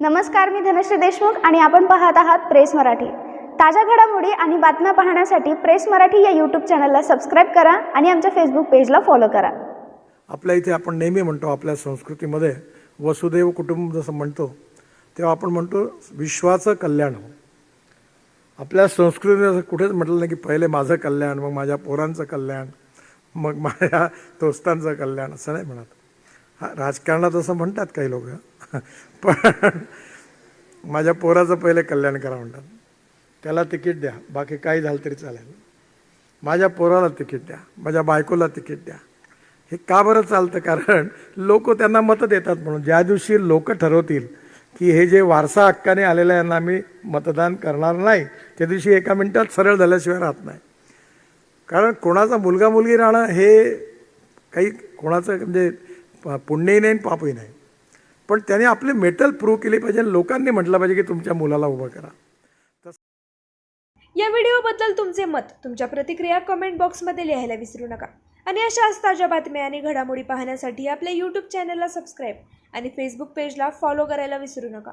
नमस्कार मी धनश्री देशमुख आणि आपण पाहत आहात प्रेस मराठी. ताज्या घडामोडी आणि बातम्या पाहण्यासाठी प्रेस मराठी या यूट्यूब चॅनलला सबस्क्राईब करा आणि आमच्या फेसबुक पेजला फॉलो करा. आपल्या इथे आपण नेहमी म्हणतो आपल्या संस्कृतीमध्ये वसुदैव कुटुंब जसं म्हणतो तेव्हा आपण म्हणतो विश्वाचं कल्याण हो. आपल्या संस्कृतीने असं कुठेच म्हटलं नाही की पहिले माझं कल्याण मग माझ्या पोरांचं कल्याण मग माझ्या दोस्तांचं कल्याण असं नाही म्हणत. हा राजकारणात असं म्हणतात काही लोक पण माझ्या पोराचं पहिले कल्याण करा म्हणतात. त्याला तिकीट द्या. बाकी काही झालं तरी चालेल. माझ्या पोराला तिकीट द्या. माझ्या बायकोला तिकीट द्या. हे का बरं चालतं? कारण लोक त्यांना मतं देतात म्हणून. ज्या दिवशी लोक ठरवतील की हे जे वारसा हक्काने आलेलं आहे यांना मी मतदान करणार नाही त्या दिवशी एका मिनिटात सरळ झाल्याशिवाय राहत नाही. कारण कोणाचा मुलगा मुलगी राहणं हे काही कोणाचं म्हणजे पुण्यही नाही आणि पापही नाही. पण त्याने आपले मेटल प्रूव्ह केले पाहिजे. आणि लोकांनी म्हटलं पाहिजे की तुमच्या मुलाला उभं करा. या व्हिडिओबद्दल तुमचे मत तुमच्या प्रतिक्रिया कमेंट बॉक्समध्ये लिहायला विसरू नका. आणि अशाच ताज्या बातम्या आणि घडामोडी पाहण्यासाठी आपल्या यूट्यूब चॅनलला सबस्क्राईब आणि फेसबुक पेजला फॉलो करायला विसरू नका.